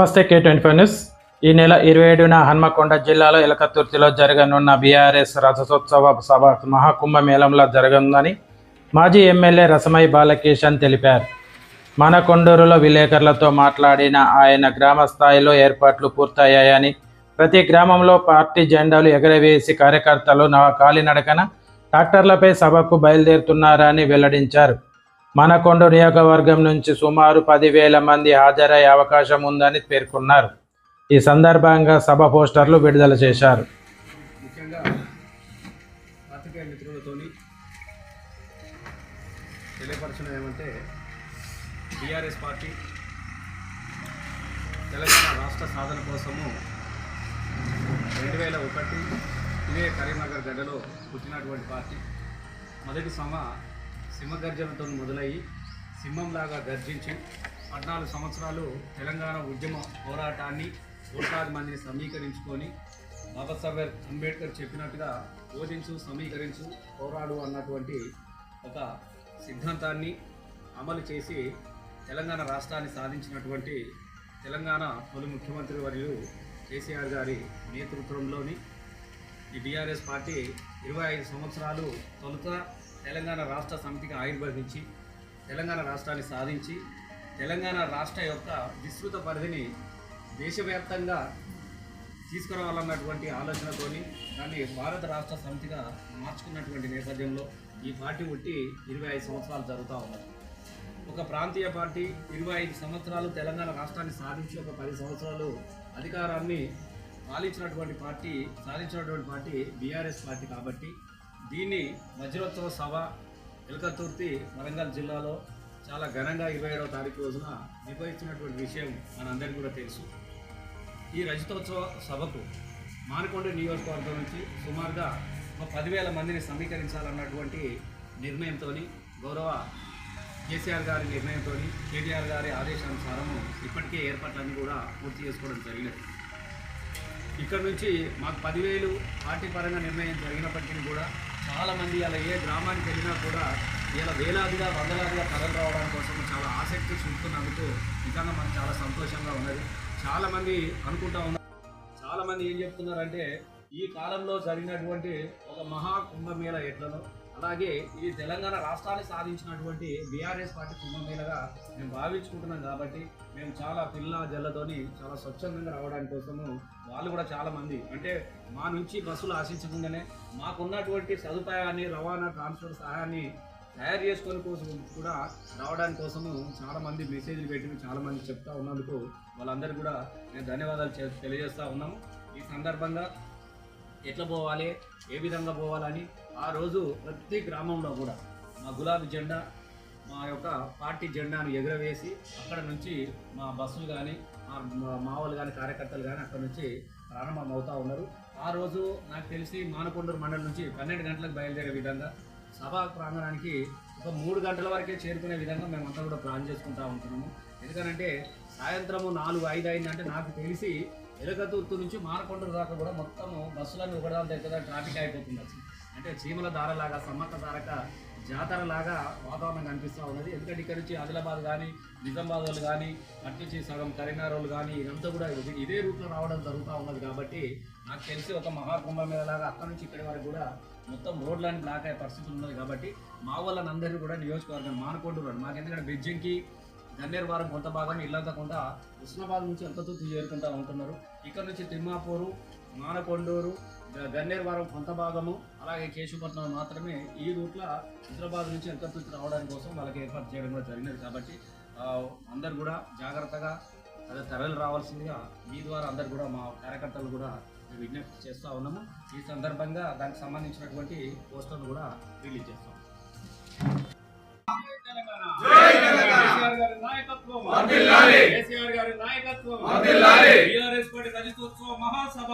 నమస్తే K twenty five news ఈ నెల ఇరవై ఏడున హన్మకొండ జిల్లాలో ఎలకతుర్తిలో జరగనున్న బీఆర్ఎస్ రథోత్సవ సభ మహాకుంభమేళంలో జరగనుందని మాజీ ఎమ్మెల్యే రసమై బాలకిషన్ తెలిపారు. మనకొండూరులో విలేకరులతో మాట్లాడిన ఆయన గ్రామ స్థాయిలో ఏర్పాట్లు పూర్తయ్యాయని ప్రతి గ్రామంలో పార్టీ జెండాలు ఎగరవేసి కార్యకర్తలు నా- కాలినడకన ట్రాక్టర్లపై సభకు బయలుదేరుతున్నారని వెల్లడించారు. మనకొండ నియోజకవర్గం నుంచి సుమారు పదివేల మంది హాజరయ్యే అవకాశం ఉందని పేర్కొన్నారు. ఈ సందర్భంగా సభ పోస్టర్లు విడుదల చేశారు. ముఖ్యంగా తెలియపరచడం ఏమంటే టీఆర్ఎస్ పార్టీ తెలంగాణ రాష్ట్ర సాధన కోసము రెండు వేల ఒకటి ఇదే కరీంనగర్ గడ్డలో పుట్టినటువంటి పార్టీ. మొదటి సమ సింహగర్జనతో మొదలయ్యి సింహంలాగా గర్జించి పద్నాలుగు సంవత్సరాలు తెలంగాణ ఉద్యమ పోరాటాన్ని కోట్లాది మందిని సమీకరించుకొని బాబాసాహెబ్ అంబేద్కర్ చెప్పినట్టుగా బోధించు సమీకరించు పోరాడు అన్నటువంటి ఒక సిద్ధాంతాన్ని అమలు చేసి తెలంగాణ రాష్ట్రాన్ని సాధించినటువంటి తెలంగాణ తొలి ముఖ్యమంత్రి వర్యులు కేసీఆర్ గారి నేతృత్వంలోని ఈ బీఆర్ఎస్ పార్టీ ఇరవై ఐదు సంవత్సరాలు తొలుత తెలంగాణ రాష్ట్ర సమితికి ఆవిర్భవించి తెలంగాణ రాష్ట్రాన్ని సాధించి తెలంగాణ రాష్ట్ర యొక్క విస్తృత పరిధిని దేశవ్యాప్తంగా తీసుకురావాలన్నటువంటి ఆలోచనతోని దాన్ని భారత రాష్ట్ర సమితిగా మార్చుకున్నటువంటి నేపథ్యంలో ఈ పార్టీ ఉట్టి ఇరవై ఐదు సంవత్సరాలు జరుగుతూ ఉన్నది. ఒక ప్రాంతీయ పార్టీ ఇరవై ఐదు సంవత్సరాలు తెలంగాణ రాష్ట్రాన్ని సాధించి ఒక పది సంవత్సరాలు అధికారాన్ని పాలించినటువంటి పార్టీ సాధించినటువంటి పార్టీ బీఆర్ఎస్ పార్టీ కాబట్టి దీన్ని వజ్రోత్సవ సభ ఎలకతుర్తి వరంగల్ జిల్లాలో చాలా ఘనంగా ఇరవై ఏడవ తారీఖు రోజున నిర్వహించినటువంటి విషయం మనందరికీ కూడా తెలుసు. ఈ రజతోత్సవ సభకు మానకొండ నియోజకవర్గం నుంచి సుమారుగా ఒక పదివేల మందిని సమీకరించాలన్నటువంటి నిర్ణయంతో గౌరవ కేసీఆర్ గారి నిర్ణయంతో కేటీఆర్ గారి ఆదేశానుసారము ఇప్పటికే ఏర్పాట్లన్నీ కూడా పూర్తి చేసుకోవడం జరిగినది. ఇక్కడ నుంచి మాకు పదివేలు పార్టీ పరంగా నిర్ణయం జరిగినప్పటికీ కూడా చాలామంది అలా ఏ గ్రామానికి వెళ్ళినా కూడా ఇలా వేలాదిగా వందలాదిగా తరలి రావడం కోసం చాలా ఆసక్తి చూపుతున్నందుకు నిజంగా మనకు చాలా సంతోషంగా ఉన్నది. చాలామంది అనుకుంటా ఉన్నారు. చాలామంది ఏం చెప్తున్నారంటే ఈ కాలంలో జరిగినటువంటి ఒక మహా కుంభమేళ ఎట్లనో అలాగే ఇది తెలంగాణ రాష్ట్రాన్ని సాధించినటువంటి బీఆర్ఎస్ పార్టీ కుంభమేళగా మేము భావించుకుంటున్నాం కాబట్టి మేము చాలా పిల్ల జల్లతోని చాలా స్వచ్ఛందంగా రావడానికి కోసము వాళ్ళు కూడా చాలామంది అంటే మా నుంచి బస్సులు ఆశించకుండానే మాకున్నటువంటి సదుపాయాన్ని రవాణా ట్రాన్స్పోర్ట్ సహాయాన్ని తయారు చేసుకొని కోసం కూడా రావడానికి కోసము చాలామంది మెసేజ్లు పెట్టి చాలామంది చెప్తా ఉన్నందుకు వాళ్ళందరికీ కూడా నేను ధన్యవాదాలు తెలియజేస్తూ తెలియజేస్తా ఉన్నాము. ఈ సందర్భంగా ఎట్లా పోవాలి ఏ విధంగా పోవాలని ఆ రోజు ప్రతి గ్రామంలో కూడా మా గులాబీ జెండా మా యొక్క పార్టీ జెండాను ఎగురవేసి అక్కడ నుంచి మా బస్సులు కానీ మా మా- మావోలు కానీ కార్యకర్తలు కానీ అక్కడ నుంచి ప్రారంభం అవుతూ ఉన్నారు. ఆ రోజు నాకు తెలిసి మానకొండూరు మండలం నుంచి పన్నెండు గంటలకు బయలుదేరే విధంగా సభా ప్రాంగణానికి ఒక మూడు గంటల వరకే చేరుకునే విధంగా మేమంతా కూడా ప్లాన్ చేసుకుంటా ఉంటున్నాము. ఎందుకంటే సాయంత్రము నాలుగు ఐదు అయిందంటే నాకు తెలిసి ఎలకతుర్తు నుంచి మానకొండూరు దాకా కూడా మొత్తము బస్సులన్నీ ఒకదాని దగ్గర ట్రాఫిక్ అయిపోతుంది అంటే చీమల దారలాగా సమ్మక్క దారక జాతర లాగా వాతావరణం కనిపిస్తూ ఉన్నది. ఎందుకంటే ఇక్కడ నుంచి ఆదిలాబాద్ కానీ నిజామాబాద్ వాళ్ళు కానీ అటు నుంచి సగం కరీంనగర్ వాళ్ళు కానీ ఇదంతా కూడా ఇదే రూట్లో రావడం జరుగుతూ ఉన్నది కాబట్టి నాకు తెలిసి ఒక మహాకుంభమేళ లాగా అక్కడ నుంచి ఇక్కడి వరకు కూడా మొత్తం రోడ్లన్నీ బ్లాక్ అయ్యే పరిస్థితులు ఉన్నది కాబట్టి మా వాళ్ళని అందరినీ కూడా నియోజకవర్గం మానుకుంటున్నారు మాకు ఎందుకంటే బ్రిడ్జింగ్కి గన్నేరు వారం కొంత భాగం ఇల్లంతా కొంత ఉస్మాబాద్ నుంచి ఎంతతో చేరుకుంటా ఉంటున్నారు. ఇక్కడ నుంచి తిమ్మాపూరు మానకొండూరు గన్నేరు వారం కొంత భాగము అలాగే కేశుపట్నం మాత్రమే ఈ రూట్లో హైదరాబాద్ నుంచి ఎంత రావడానికి కోసం వాళ్ళకి ఏర్పాటు చేయడం కూడా జరిగినది. కాబట్టి అందరు కూడా జాగ్రత్తగా అదే తరలి రావాల్సిందిగా మీ ద్వారా అందరు కూడా మా కార్యకర్తలు కూడా మేము విజ్ఞప్తి చేస్తూ ఉన్నాము. ఈ సందర్భంగా దానికి సంబంధించినటువంటి పోస్టర్లు కూడా రిలీజ్ చేస్తాం. గారి నాయకత్వం. కేసీఆర్ గారి నాయకత్వం. టీఆర్ఎస్ పార్టీ రజతోత్సవ మహాసభ.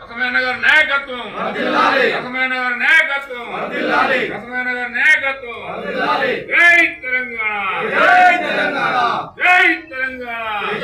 రకమైన గారి నాయకత్వం. రకమైన గారి నాయకత్వం. రకమైన గారి నాయకత్వం. జై తెలంగాణ. జై తెలంగాణ.